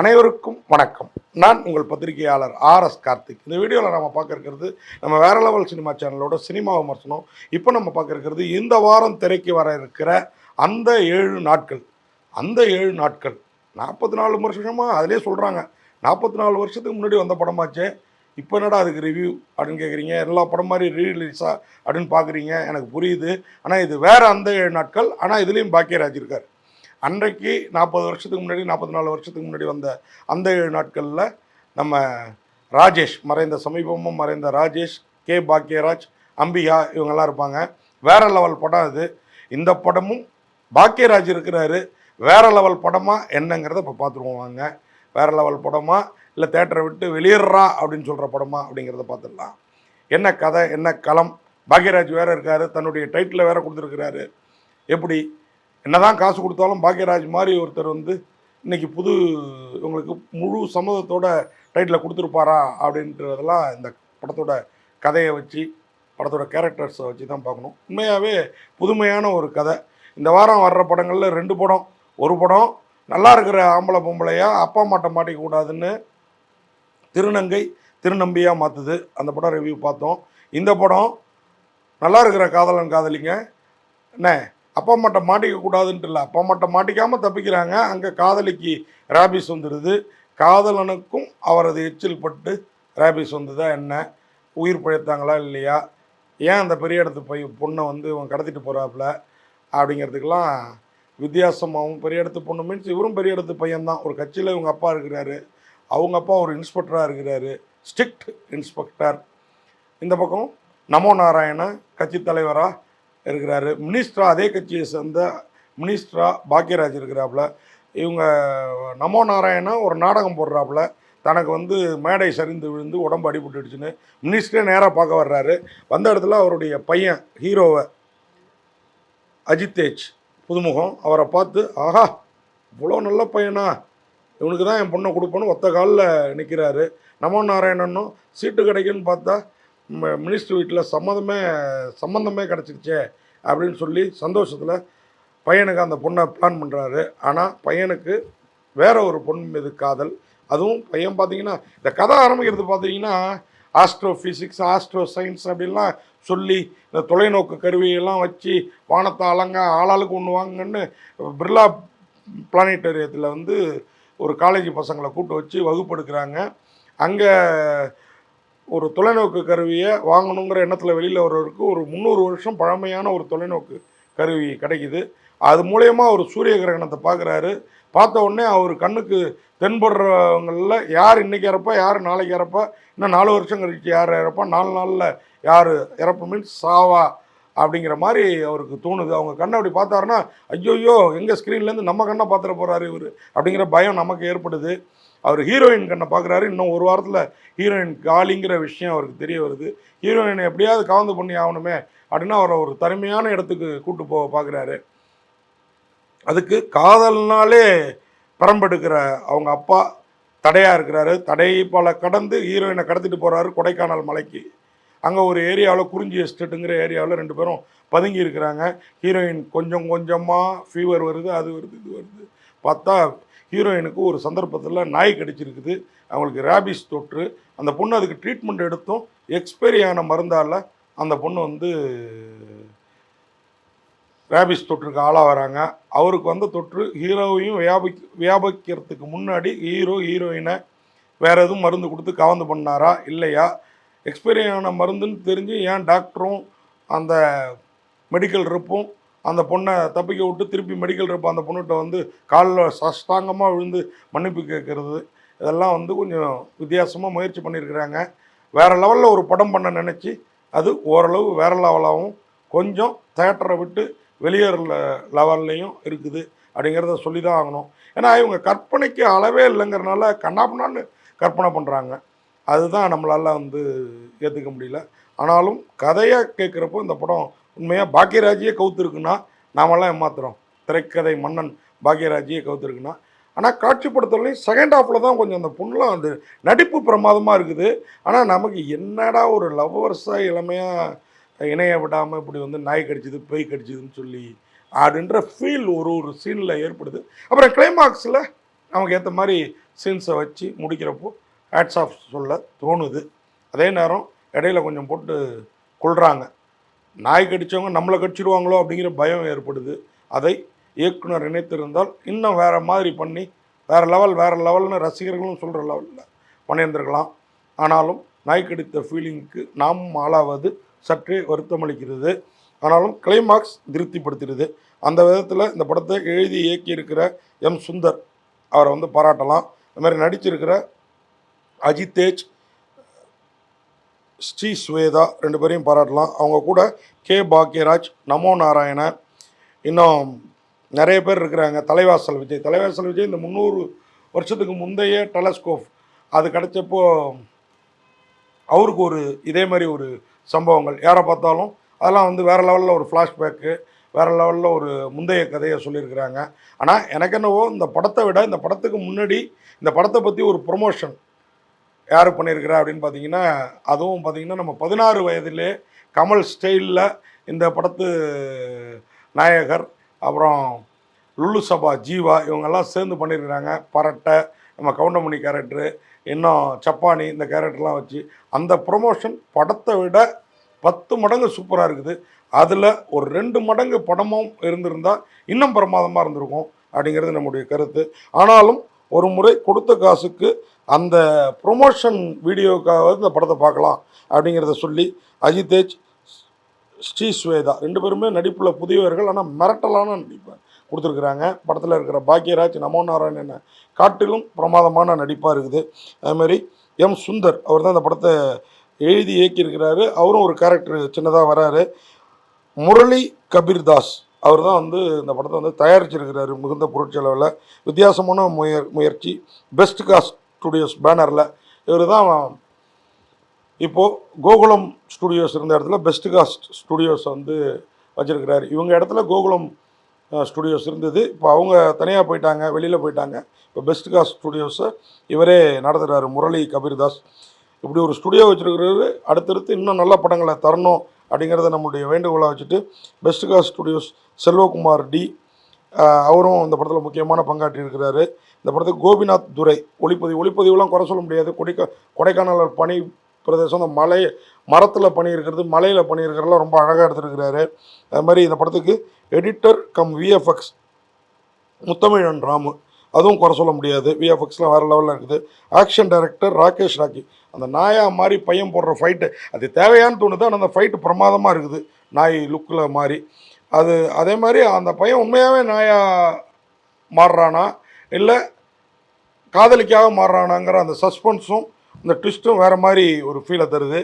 அனைவருக்கும் வணக்கம். நான் உங்கள் பத்திரிகையாளர் ஆர் எஸ் கார்த்திக். இந்த வீடியோவில் நம்ம பார்க்க இருக்கிறது நம்ம வேற லெவல் சினிமா சேனலோட சினிமா விமர்சனம். இப்போ நம்ம பார்க்க இருக்கிறது இந்த வாரம் திரைக்கு வர இருக்கிற அந்த ஏழு நாட்கள். அந்த ஏழு நாட்கள். நாற்பத்தி நாலு வருஷமாக அதிலே சொல்கிறாங்க நாற்பத்தி நாலு வருஷத்துக்கு முன்னாடி வந்த படமாச்சே. இப்போ என்னடா அதுக்கு ரிவ்யூ அப்படின்னு கேட்குறீங்க எல்லா படம் மாதிரி ரீலீஸாக அப்படின்னு பார்க்குறீங்க எனக்கு புரியுது. ஆனால் இது வேறு அந்த ஏழு நாட்கள். ஆனால் இதுலேயும் பாக்கியராஜ் இருக்கார். அன்றைக்கு நாற்பது வருஷத்துக்கு முன்னாடி நாற்பத்தி நாலு வருஷத்துக்கு முன்னாடி வந்த அந்த ஏழு நாட்களில் நம்ம ராஜேஷ் மறைந்த சமீபமும் மறைந்த ராஜேஷ் கே. பாக்யராஜ் அம்பிகா இவங்கெல்லாம் இருப்பாங்க. வேற லெவல் படம் அது. இந்த படமும் பாக்யராஜ் இருக்கிறாரு. வேற லெவல் படமா என்னங்கிறத இப்போ பார்த்துருவோம் வாங்க. வேற லெவல் படமா இல்லை தேட்டரை விட்டு வெளியேறா அப்படின்னு சொல்கிற படமா அப்படிங்கிறத பார்த்துடலாம் என்ன கதை என்ன களம்? பாக்யராஜ் வேற இருக்காரு. தன்னுடைய டைட்டில் வேற கொடுத்துருக்கிறாரு. எப்படி? என்னதான் காசு கொடுத்தாலும் பாக்யராஜ் மாதிரி ஒருத்தர் வந்து இன்னைக்கு புது இவங்களுக்கு முழு சம்மதத்தோட டைட்டில் கொடுத்துருப்பாரா அப்படின்றதெல்லாம் இந்த படத்தோட கதையை வச்சு படத்தோட கேரக்டர்ஸை வச்சு தான் பார்க்கணும். உண்மையாகவே புதுமையான ஒரு கதை. இந்த வாரம் வர்ற படங்களில் ரெண்டு படம். ஒரு படம் நல்லா இருக்கிற ஆம்பளை பொம்பளையா அப்பா அம்மாட்ட மாட்டிக்கூடாதுன்னு திருநங்கை திருநம்பியாக மாற்றுது அந்த படம் ரிவ்யூ பார்த்தோம். இந்த படம் நல்லா இருக்கிற காதலன் காதலிங்க. என்ன? அப்பா அம்மாட்ட மாட்டிக்க கூடாதுன்ட்டு இல்லை அப்பா அம்மாட்ட மாட்டிக்காமல் தப்பிக்கிறாங்க. அங்கே காதலிக்கு ரேபிஸ் வந்துடுது காதலனுக்கும் அவரது எச்சில் பட்டு ரேபிஸ் வந்ததா என்ன? உயிர் பிழைத்தாங்களா இல்லையா? ஏன் அந்த பெரிய இடத்து போய் பொண்ணை வந்து இவன் கடத்திட்டு போகிறாப்புல அப்படிங்கிறதுக்கெல்லாம் வித்தியாசமாகவும் பெரிய இடத்து பொண்ணு மீன்ஸ் இவரும் பெரிய இடத்து பையன்தான். ஒரு கட்சியில் இவங்க அப்பா இருக்கிறாரு. அவங்க அப்பா ஒரு இன்ஸ்பெக்டராக இருக்கிறாரு. ஸ்ட்ரிக்ட் இன்ஸ்பெக்டர் இந்த பக்கம் நமோ நாராயணன் கட்சி தலைவராக இருக்கிறாரு. மினிஸ்டரா அதே கட்சியை சேர்ந்த மினிஸ்டரா பாக்யராஜ் இருக்கிறாப்புல. இவங்க நமோ நாராயணா ஒரு நாடகம் போடுறாப்புல. தனக்கு வந்து மேடை சரிந்து விழுந்து உடம்பு அடிபட்டுடுச்சுன்னு மினிஸ்டரே நேராக பார்க்க வர்றாரு. வந்த இடத்துல அவருடைய பையன் ஹீரோவை அஜித்தேஜ் புதுமுகம் அவரை பார்த்து ஆஹா இவ்வளோ நல்ல பையனா. இவனுக்கு தான் என் பொண்ணை கொடுப்பேன்னு ஒத்த காலில் நிற்கிறாரு நமோ நாராயணனும் சீட்டு கிடைக்குன்னு பார்த்தா மினிஸ்டர் வீட்டில் சம்மதமே சம்மந்தமே கிடச்சிருச்சே அப்படின்னு சொல்லி சந்தோஷத்தில் பையனுக்கு அந்த பொண்ணை பிளான் பண்ணுறாரு ஆனால் பையனுக்கு வேற ஒரு பொண்ணு மீது காதல். அதுவும் பையன் பார்த்தீங்கன்னா இந்த கதை ஆரம்பிக்கிறது பார்த்தீங்கன்னா ஆஸ்ட்ரோ ஃபிசிக்ஸ் ஆஸ்ட்ரோ சயின்ஸ் அப்படின்லாம் சொல்லி இந்த தொலைநோக்கு கருவியெல்லாம் வச்சு வானத்தை அலங்க ஆளாளுக்கு ஒன்று வாங்கன்னு பிர்லா பிளானேட்டரியத்தில் வந்து ஒரு காலேஜ் பசங்களை கூப்பிட்டு வச்சு வகுப்பு எடுக்கிறாங்க அங்கே ஒரு தொலைநோக்கு கருவியை வாங்கணுங்கிற எண்ணத்தில் வெளியில் வர்றவருக்கு ஒரு முந்நூறு வருஷம் பழமையான ஒரு தொலைநோக்கு கருவி கிடைக்குது. அது மூலயமா அவர் சூரிய கிரகணத்தை பார்க்குறாரு பார்த்த உடனே அவர் கண்ணுக்கு தென்படுறவங்களில் யார் இன்றைக்கி இறப்பா யார் நாளைக்கு இறப்பா இன்னும் நாலு வருஷம் கழிச்சு யார் இறப்பா நாலு நாளில் யார் இறப்பு மீன்ஸ் சாவா அப்படிங்கிற மாதிரி அவருக்கு தோணுது. அவங்க கண்ணை அப்படி பார்த்தாருன்னா ஐயோயோ எங்கள் ஸ்க்ரீன்லேருந்து நம்ம கண்ணை பார்த்துட போகிறாரு இவர் அப்படிங்கிற பயம் நமக்கு ஏற்படுது. அவர் ஹீரோயின் கண்ணை பார்க்குறாரு. இன்னும் ஒரு வாரத்தில் ஹீரோயின் காலிங்கிற விஷயம் அவருக்கு தெரிய வருது. ஹீரோயினை எப்படியாவது கலந்து பண்ணி ஆகணுமே அப்படின்னா அவரை ஒரு தனிமையான இடத்துக்கு கூட்டு போக பார்க்குறாரு. அதுக்கு காதல்னாலே பரம்பெடுக்கிற அவங்க அப்பா தடையாக இருக்கிறாரு. தடை பல கடந்து ஹீரோயினை கடத்திட்டு போகிறாரு கொடைக்கானல் மலைக்கு. அங்கே ஒரு ஏரியாவில் குறிஞ்சி எஸ்டேட்டுங்கிற ஏரியாவில் ரெண்டு பேரும் பதுங்கி இருக்கிறாங்க. ஹீரோயின் கொஞ்சம் கொஞ்சமாக ஃபீவர் வருது அது வருது இது வருது. பார்த்தா ஹீரோயினுக்கு ஒரு சந்தர்ப்பத்தில் நாய் கடிச்சிருக்குது. அவங்களுக்கு ரேபிஸ் தொற்று. அந்த பொண்ணு அதுக்கு ட்ரீட்மெண்ட் எடுத்தும். எக்ஸ்பைரி ஆன மருந்தால் அந்த பொண்ணு வந்து ரேபிஸ் தொற்றுக்கு ஆளாக வராங்க அவருக்கு வந்த தொற்று ஹீரோவையும் வியாபி வியாபிக்கிறதுக்கு முன்னாடி ஹீரோ ஹீரோயினை வேறு எதுவும் மருந்து கொடுத்து கவர்ந்து பண்ணாரா? இல்லையா? எக்ஸ்பைரி ஆன மருந்துன்னு தெரிஞ்சு ஏன் டாக்டரும் அந்த மெடிக்கல் ரிப்பும் அந்த பொண்ணை தப்பிக்க விட்டு திருப்பி மெடிக்கல் ரிப் அந்த பொண்ணுகிட்ட வந்து காலில் சஷ்டாங்கமாக விழுந்து மன்னிப்பு கேட்கறது. இதெல்லாம் வந்து கொஞ்சம் வித்தியாசமாக முயற்சி பண்ணியிருக்கிறாங்க. வேறு லெவலில் ஒரு படம் பண்ண நினச்சி அது ஓரளவு வேறு லெவலாகவும் கொஞ்சம் தேட்டரை விட்டு வெளியேற லெவல்லையும் இருக்குது அப்படிங்கிறத சொல்லி தான் ஆகணும். ஏன்னா இவங்க கற்பனைக்கு அளவே இல்லைங்கிறனால கண்ணாப்புனான்னு கற்பனை பண்ணுறாங்க அதுதான் நம்மளால் வந்து ஏற்றுக்க முடியல. ஆனாலும் கதையாக கேட்குறப்போ இந்த படம் உண்மையாக பாக்கியராஜியே கவுத்துருக்குன்னா நாமெல்லாம் ஏமாத்துறோம். திரைக்கதை மன்னன் பாக்கியராஜியே கவுத்துருக்குன்னா. ஆனால் காட்சிப்படுத்தலையும் செகண்ட் ஹாஃபில் தான் கொஞ்சம் அந்த பொண்ணுலாம் அந்த நடிப்பு பிரமாதமாக இருக்குது. ஆனால் நமக்கு என்னடா ஒரு லவ்வர்ஸாக இளமையாக இணைய விடாமல் இப்படி வந்து நாய் கடிச்சிது பேய் கடிச்சிதுன்னு சொல்லி அப்படின்ற ஃபீல் ஒரு ஒரு சீனில் ஏற்படுது. அப்புறம் கிளைமாக்ஸில் நமக்கு ஏற்ற மாதிரி சீன்ஸை வச்சு முடிக்கிறப்போ ஹேட்ஸ் ஆஃப் சொல்ல தோணுது. அதே நேரம் இடையில கொஞ்சம் போட்டு கொள்கிறாங்க நாய் கடித்தவங்க நம்மளை கடிச்சிடுவாங்களோ அப்படிங்கிற பயம் ஏற்படுது. அதை இயக்குனர் நினைத்திருந்தால் இன்னும் வேறு மாதிரி பண்ணி வேறு லெவல் வேறு லெவல்னு ரசிகர்களும் சொல்கிற லெவலில் பண்ணியிருந்திருக்கலாம் ஆனாலும் நாய் கடித்த ஃபீலிங்க்கு நாம் ஆளாவது சற்றே வருத்தமளிக்கிறது ஆனாலும் கிளைமாக்ஸ் திருப்திப்படுத்துகிறது அந்த விதத்தில் இந்த படத்தை எழுதி இயக்கியிருக்கிற எம் சுந்தர் அவரை வந்து பாராட்டலாம். அது மாதிரி நடிச்சிருக்கிற அஜித் தேஜ் ஸ்ரீ ஸ்வேதா ரெண்டு பேரையும் பாராட்டலாம். அவங்க கூட கே. பாக்யராஜ் நமோ நாராயண இன்னும் நிறைய பேர் இருக்கிறாங்க. தலைவாசல் விஜய். தலைவாசல் விஜய் இந்த முந்நூறு வருஷத்துக்கு முந்தைய டெலஸ்கோப் அது கிடைச்சப்போ அவருக்கு ஒரு இதே மாதிரி ஒரு சம்பவங்கள். யாரை பார்த்தாலும் அதெல்லாம் வந்து வேறு லெவலில் ஒரு ஃப்ளாஷ்பேக்கு வேறு லெவலில் ஒரு முந்தைய கதையை சொல்லியிருக்கிறாங்க. ஆனால் எனக்கு என்னவோ இந்த படத்தை விட இந்த படத்துக்கு முன்னாடி இந்த படத்தை பற்றி ஒரு ப்ரொமோஷன் யார் பண்ணியிருக்கிறா அப்படின்னு பார்த்தீங்கன்னா அதுவும் பார்த்தீங்கன்னா நம்ம பதினாறு வயதிலே கமல் ஸ்டைலில் இந்த படத்து நாயகர் அப்புறம் லுல்லு சபா ஜீவா இவங்கெல்லாம் சேர்ந்து பண்ணியிருக்கிறாங்க. பரட்டை நம்ம கவுண்டமணி கேரக்டரு இன்னும் சப்பானி இந்த கேரக்டர்லாம் வச்சு அந்த ப்ரொமோஷன் படத்தை விட பத்து மடங்கு சூப்பராக இருக்குது. அதில் ஒரு ரெண்டு மடங்கு படமும் இருந்திருந்தால் இன்னும் பிரமாதமாக இருந்திருக்கும் அப்படிங்கிறது நம்முடைய கருத்து. ஆனாலும் ஒரு முறை கொடுத்த காசுக்கு அந்த ப்ரொமோஷன் வீடியோக்காக இந்த படத்தை பார்க்கலாம் அப்படிங்கிறத சொல்லி அஜித்தேஜ் ஸ்ரீ ஸ்வேதா ரெண்டு பேருமே நடிப்பில் புதியவர்கள் ஆனால் மிரட்டலான நடிப்பை கொடுத்துருக்குறாங்க. படத்தில் இருக்கிற பாக்யராஜ் நமோ நாராயணனை காட்டிலும் பிரமாதமான நடிப்பாக இருக்குது. அதுமாரி எம் சுந்தர் அவர் தான் அந்த படத்தை எழுதி இயக்கியிருக்கிறாரு. அவரும் ஒரு கேரக்டர் சின்னதாக வராரு. முரளி கபீர்தாஸ் அவர் தான் வந்து இந்த படத்தை வந்து தயாரிச்சிருக்கிறாரு மிகுந்த பொருட்செலவில் வித்தியாசமான முயற் முயற்சி. பெஸ்ட் காஸ்ட் ஸ்டுடியோஸ் பேனரில் இவர் தான் இப்போது கோகுலம் ஸ்டுடியோஸ் இருந்த இடத்துல பெஸ்ட் காஸ்ட் ஸ்டுடியோஸ் வந்து வச்சுருக்கிறாரு. இவங்க இடத்துல கோகுலம் ஸ்டுடியோஸ் இருந்தது. இப்போ அவங்க தனியாக போயிட்டாங்க வெளியில் போயிட்டாங்க. இப்போ பெஸ்ட் காஸ்ட் ஸ்டுடியோஸை இவரே நடத்துகிறாரு முரளி கபீர்தாஸ். இப்படி ஒரு ஸ்டுடியோ வச்சுருக்கிறாரு. அடுத்தடுத்து இன்னும் நல்ல படங்களை தரணும். அப்படிங்கிறத நம்முடைய வேண்டுகோளாக வச்சுட்டு best car studios Selvakumar T அவரும் இந்த படத்தில் முக்கியமான பங்காற்றி இருக்கிறாரு இந்த படத்துக்கு கோபிநாத் துரை ஒளிப்பதிவு ஒளிப்பதிவுலாம் குறை சொல்ல முடியாது. கொடைக்கா கொடைக்கானல் பனி பிரதேசம் அந்த மலை மரத்தில் பனி இருக்கிறது மலையில் பணியிருக்கிறதெல்லாம் ரொம்ப அழகாக எடுத்துருக்கிறாரு. அது மாதிரி இந்த படத்துக்கு editor cum VFX Muthamizhan Ramu. அதுவும் குறை சொல்ல முடியாது. விஎஃப்எக்ஸ்லாம் வேறு லெவலில் இருக்குது. ஆக்ஷன் டைரக்டர் ராகேஷ் ராக்கி அந்த நாயா மாதிரி பையன் போடுற ஃபைட்டு அது தேவையான்னு தோணுது ஆனால் அந்த ஃபைட்டு பிரமாதமாக இருக்குது. நாய் லுக்கில் மாதிரி அது அதே மாதிரி அந்த பையன் உண்மையாகவே நாயா மாறுறானா? இல்லை காதலிக்காக மாறுறானாங்கிற அந்த சஸ்பென்ஸும் இந்த ட்விஸ்ட்டும் வேறு மாதிரி ஒரு ஃபீலை தருது.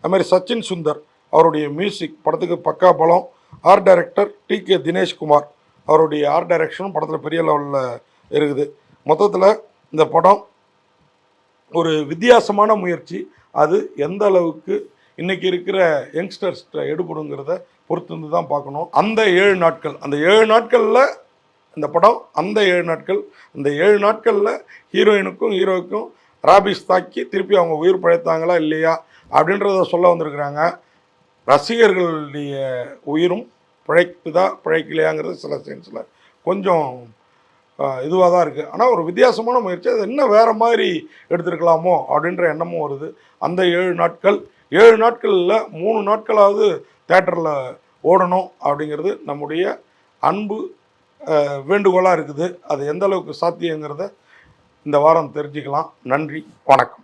அதுமாதிரி சச்சின் சுந்தர் அவருடைய மியூசிக் படத்துக்கு பக்கா பலம். Art director T K Dineshkumar அவருடைய ஆர்ட் டைரக்ஷனும் படத்தில் பெரிய லெவலில் இருக்குது. மொத்தத்தில் இந்த படம் ஒரு வித்தியாசமான முயற்சி. அது எந்த அளவுக்கு இன்றைக்கி இருக்கிற யங்ஸ்டர்ஸ்கிட்ட எடுபடுங்கிறத பொறுத்து தான் பார்க்கணும். அந்த ஏழு நாட்கள் அந்த ஏழு நாட்களில் இந்த படம் அந்த ஏழு நாட்கள் அந்த ஏழு நாட்களில் ஹீரோயினுக்கும் ஹீரோவுக்கும் ராபிஸ் தாக்கி திருப்பி அவங்க உயிர் பிழைத்தாங்களா இல்லையா அப்படின்றத சொல்ல வந்திருக்கிறாங்க. ரசிகர்களுடைய உயிரும் பிழைக்குதா பிழைக்கலையாங்கிறது சில சென்ஸில் கொஞ்சம் இதுவாக தான் இருக்குது ஆனால் ஒரு வித்தியாசமான முயற்சி அது இன்னும் வேறு மாதிரி எடுத்திருக்கலாமோ அப்படின்ற எண்ணமும் வருது. அந்த ஏழு நாட்கள் ஏழு நாட்களில் மூணு நாட்களாவது தேட்டரில் ஓடணும் அப்படிங்கிறது நம்முடைய அன்பு வேண்டுகோளாக இருக்குது. அது எந்த அளவுக்கு சாத்தியங்கிறத இந்த வாரம் தெரிஞ்சுக்கலாம். நன்றி வணக்கம்.